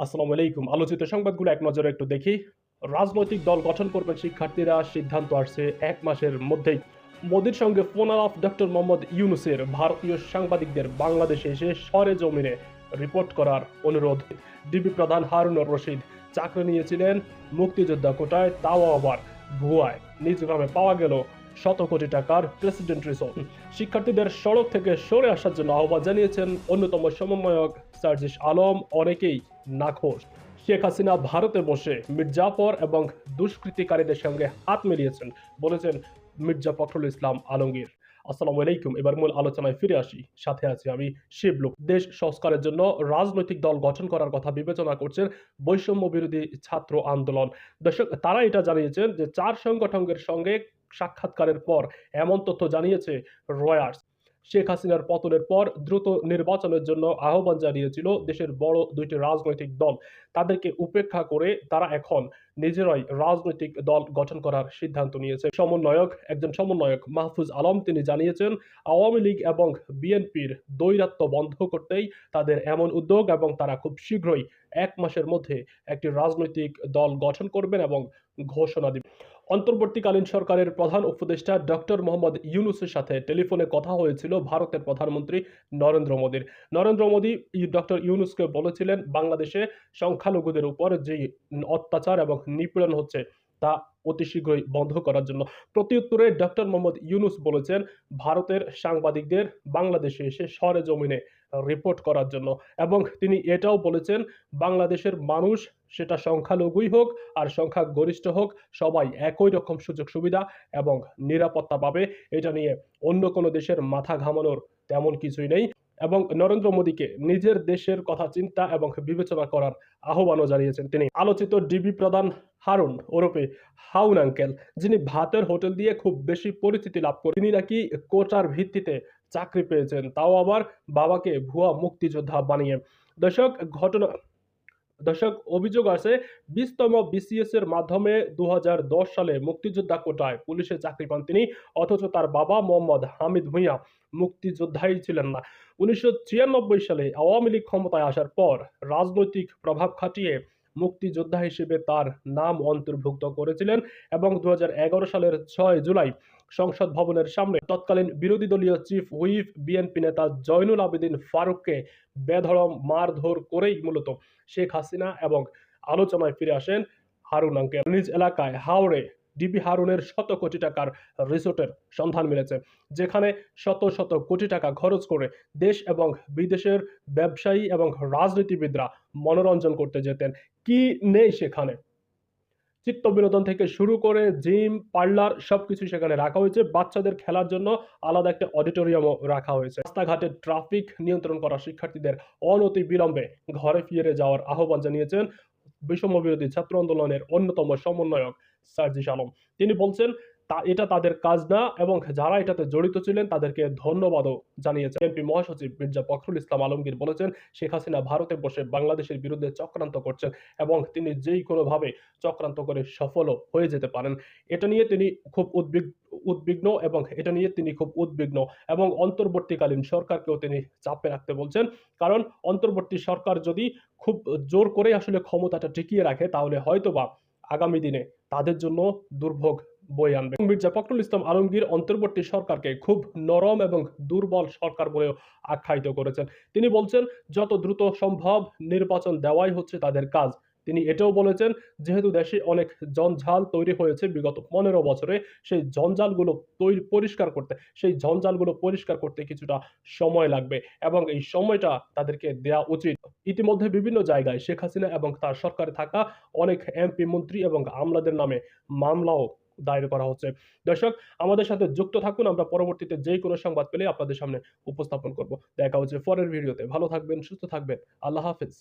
আসসালামু আলাইকুম। আলোচিত সংবাদগুলো এক নজরে একটু দেখি। রাজনৈতিক দল গঠন করবেন শিক্ষার্থীরা, সিদ্ধান্ত আসছে এক মাসের মধ্যেই। মোদির সঙ্গে ফোন অফ ডক্টর মোহাম্মদ ইউনুসের ভারতীয় সাংবাদিকদের বাংলাদেশে এসে সরে জমিনে রিপোর্ট করার অনুরোধ। ডিবি প্রধান হারুনুর রশিদ চাকরি নিয়েছিলেন মুক্তিযোদ্ধা কোটায়, তাও আবার ভুয়ায়। নিজ গ্রামে পাওয়া গেল শত কোটি টাকার প্রেসিডেন্ট রিসোর্ট শিক্ষার্থীদের সড়ক থেকে সরে আসার জন্য আহ্বান জানিয়েছেন অন্যতম সমন্বয়ক সার্জিস আলম, অনেকেই নাখোশ। শেখ হাসিনা ভারতে বসে মির্জাফর এবং দুষ্কৃতিকারীদের সঙ্গে হাত মিলিয়েছেন, বলেছেন মির্জা ফখরুল ইসলাম আলমগীর। আসসালামু আলাইকুম, এবার মূল আলোচনায় ফিরে আসি। সাথে আছি আমি শিবলুক দেশ সংস্কারের জন্য রাজনৈতিক দল গঠন করার কথা বিবেচনা করছেন বৈষম্য বিরোধী ছাত্র আন্দোলন। দর্শক, তারা এটা জানিয়েছেন যে চার সংগঠনের সঙ্গে সাক্ষাৎকারের পর, এমন তথ্য জানিয়েছে রয়ার্স। শেখ হাসিনার পতনের পর দ্রুত নির্বাচনের জন্য আহ্বান জানিয়েছিল দেশের বড় দুইটি রাজনৈতিক দল। তাদেরকে উপেক্ষা করে তারা এখন নিজেরাই রাজনৈতিক দল গঠন করার সিদ্ধান্ত নিয়েছে। সমন্বয়ক, একজন সমন্বয়ক মাহফুজ আলম তিনি জানিয়েছেন, আওয়ামী লীগ এবং বিএনপির দৈরাত্ম বন্ধ করতেই তাদের এমন উদ্যোগ এবং তারা খুব শীঘ্রই এক মাসের মধ্যে একটি রাজনৈতিক দল গঠন করবেন এবং ঘোষণা দিবেন। অন্তর্বর্তীকালীন সরকারের প্রধান উপদেষ্টা ডক্টর মোহাম্মদ ইউনুসের সাথে টেলিফোনে কথা হয়েছিল ভারতের প্রধানমন্ত্রী নরেন্দ্র মোদীর। নরেন্দ্র মোদী ডক্টর ইউনুসকে বলেছিলেন, বাংলাদেশে সংখ্যালঘুদের উপর যে অত্যাচার এবং নিপীড়ন হচ্ছে তা অতি শীঘ্রই বন্ধ করার জন্য। প্রত্যুত্তরে ডক্টর মোহাম্মদ ইউনুস বলেছেন, ভারতের সাংবাদিকদের বাংলাদেশে এসে সরে জমিনে রিপোর্ট করার জন্য। এবং তিনি এটাও বলেছেন, বাংলাদেশের মানুষ সেটা সংখ্যালঘুই হোক আর সংখ্যা গরিষ্ঠ হোক, সবাই একই রকম সুযোগ সুবিধা এবং নিরাপত্তা পাবে। এটা নিয়ে অন্য কোনো দেশের মাথা ঘামানোর তেমন কিছুই নেই। এবং নরেন্দ্র মোদীকে নিজের দেশের কথা চিন্তা এবং বিবেচনা করার আহ্বানও জানিয়েছেন তিনি। আলোচিত ডিবি প্রধান হারুন ওরফে হাউন আঙ্কেল, যিনি ভাতের হোটেল দিয়ে খুব বেশি পরিচিতি লাভ করেন, তিনি নাকি কোটার ভিত্তিতে চাকরি পেয়েছেন, তাও আবার বাবাকে ভুয়া মুক্তিযোদ্ধা বানিয়ে। দর্শক, ঘটনা দর্শক, অভিযোগ আছে, বিশতম বিসিএস এর মাধ্যমে দু হাজার দশ সালে মুক্তিযোদ্ধা কোটায় পুলিশে চাকরি পান তিনি, অথচ তার বাবা মোহাম্মদ হামিদ ভূঁইয়া মুক্তিযোদ্ধাই ছিলেন না। উনিশশো ছিয়ানব্বই সালে আওয়ামী লীগ ক্ষমতায় আসার পর রাজনৈতিক প্রভাব খাটিয়ে মুক্তিযোদ্ধা হিসেবে তার নাম অন্তর্ভুক্ত করেছিলেন এবং দুই হাজার এগারো সালের ছয় জুলাই সংসদ ভবনের সামনে তৎকালীন বিরোধী দলীয় চিফ হুইপ বিএনপি নেতা জয়নুল আবেদিন ফারুককে বেধড়ম মারধর করেই মূলত শেখ হাসিনা এবং আলোচনায় ফিরে আসেন হারুন আঙ্কেল। নিজ এলাকায় হাওড়ে ডিবি হারুনের শত কোটি টাকার রিসোর্টের সন্ধান মিলেছে, যেখানে শত শত কোটি টাকা খরচ করে দেশ এবং বিদেশের ব্যবসায়ী এবং রাজনীতিবিদরা মনোরঞ্জন করতে যেতেন। কি নেই সেখানে? চিত্ত বিনোদন থেকে শুরু করে জিম, পার্লার সবকিছু সেখানে রাখা হয়েছে। বাচ্চাদের খেলার জন্য আলাদা একটা অডিটোরিয়ামও রাখা হয়েছে। রাস্তাঘাটে ট্রাফিক নিয়ন্ত্রণ করা শিক্ষার্থীদের অনতি বিলম্বে ঘরে ফিরে যাওয়ার আহ্বান জানিয়েছেন বিষম্য বিরোধী ছাত্র আন্দোলনের অন্যতম সমন্বয়ক সার্জিস আলম। তিনি বলছেন এটা তাদের কাজ না এবং যারা এটাতে জড়িত ছিলেন তাদেরকে ধন্যবাদও জানিয়েছেন। এমপি মহাসচিব মির্জা ফখরুল ইসলাম আলমগীর বলেছেন, শেখ হাসিনা ভারতে বসে বাংলাদেশের বিরুদ্ধে চক্রান্ত করছেন এবং তিনি যেই কোনোভাবে চক্রান্ত করে সফলও হয়ে যেতে পারেন। এটা নিয়ে তিনি খুব উদ্বিগ উদ্বিগ্ন এবং এটা নিয়ে তিনি খুব উদ্বিগ্ন এবং অন্তর্বর্তীকালীন সরকারকেও তিনি চাপে রাখতে বলছেন। কারণ অন্তর্বর্তী সরকার যদি খুব জোর করে আসলে ক্ষমতাটা টিকিয়ে রাখে, তাহলে হয়তোবা আগামী দিনে তাদের জন্য দুর্ভোগ বই আনবে। মির্জা ফখরুল ইসলাম আলমগীর অন্তর্বর্তী সরকারকে খুব নরম এবং দুর্বল সরকার বলেও আখ্যায়িত করেছেন। তিনি বলছেন, যত দ্রুত সম্ভব নির্বাচন দেওয়াই হচ্ছে তাদের কাজ। তিনি এটাও বলেছেন, যেহেতু দেশে অনেক জঞ্জাল তৈরি হয়েছে বিগত পনেরো বছরে, সেই জঞ্জালগুলো তৈরি পরিষ্কার করতে, সেই জঞ্জালগুলো পরিষ্কার করতে কিছুটা সময় লাগবে এবং এই সময়টা তাদেরকে দেয়া উচিত। ইতিমধ্যে বিভিন্ন জায়গায় শেখ হাসিনা এবং তার সরকারে থাকা অনেক এমপি মন্ত্রী এবং আমলাদের নামে মামলাও দায়ের করা হচ্ছে। দর্শক, আমাদের সাথে যুক্ত থাকুন, আমরা পরবর্তীতে যেই কোনো সংবাদ পেলে আপনাদের সামনে উপস্থাপন করব। দেখা হচ্ছে পরের ভিডিওতে। ভালো থাকবেন, সুস্থ থাকবেন। আল্লাহ হাফেজ।